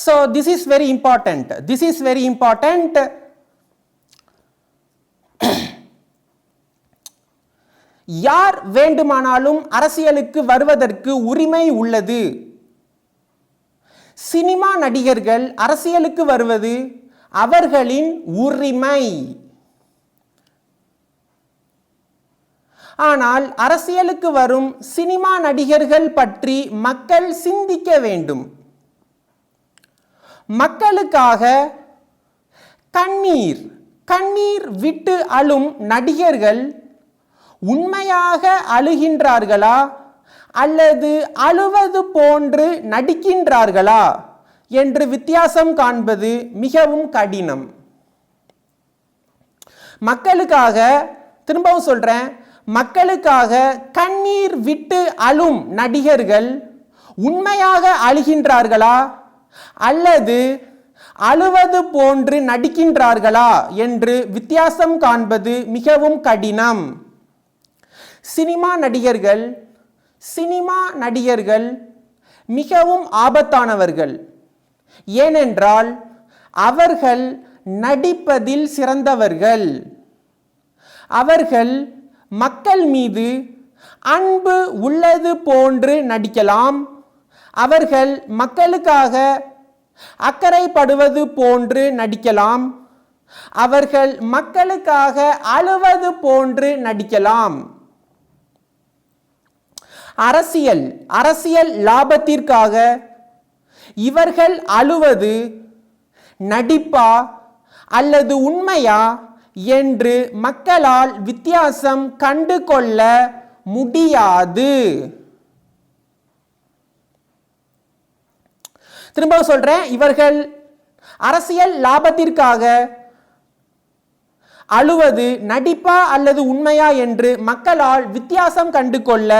So this is very important. This is very important. யார் வேண்டுமானாலும் அரசியலுக்கு வருவதற்கு உரிமை உள்ளது சினிமா நடிகர்கள் அரசியலுக்கு வருவது அவர்களின் உரிமை ஆனால் அரசியலுக்கு வரும் சினிமா நடிகர்கள் பற்றி மக்கள் சிந்திக்க வேண்டும் மக்களுக்காக கண்ணீர் கண்ணீர் விட்டு அழும் நடிகர்கள் உண்மையாக அழுகின்றார்களா? அல்லது அழுவது போன்று நடிக்கின்றார்களா? என்று வித்தியாசம் காண்பது மிகவும் கடினம். மக்களுக்காக திரும்பவும் சொல்றேன் மக்களுக்காக கண்ணீர் விட்டு அழும் நடிகர்கள் உண்மையாக அழுகின்றார்களா? அல்லது அழுவது போன்று நடிக்கின்றார்களா என்று வித்தியாசம் காண்பது மிகவும் கடினம். சினிமா நடிகர்கள் சினிமா நடிகர்கள் மிகவும் ஆபத்தானவர்கள். ஏனென்றால் அவர்கள் நடிப்பதில் சிறந்தவர்கள். அவர்கள் மக்கள் மீது அன்பு உள்ளது போன்று நடிக்கலாம். அவர்கள் மக்களுக்காக அக்கறைப்படுவது போன்று நடிக்கலாம். அவர்கள் மக்களுக்காக அழுவது போன்று நடிக்கலாம். அரசியல் அரசியல் லாபத்திற்காக இவர்கள் அழுவது நடிப்பா அல்லது உண்மையா என்று மக்களால் வித்தியாசம் கண்டு கொள்ள முடியாது. திரும்ப சொல்றேன் இவர்கள் அரசியல் லாபத்திற்காக அழுவது நடிப்பா அல்லது உண்மையா என்று மக்களால் வித்தியாசம் கண்டு கொள்ள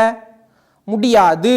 முடியாது.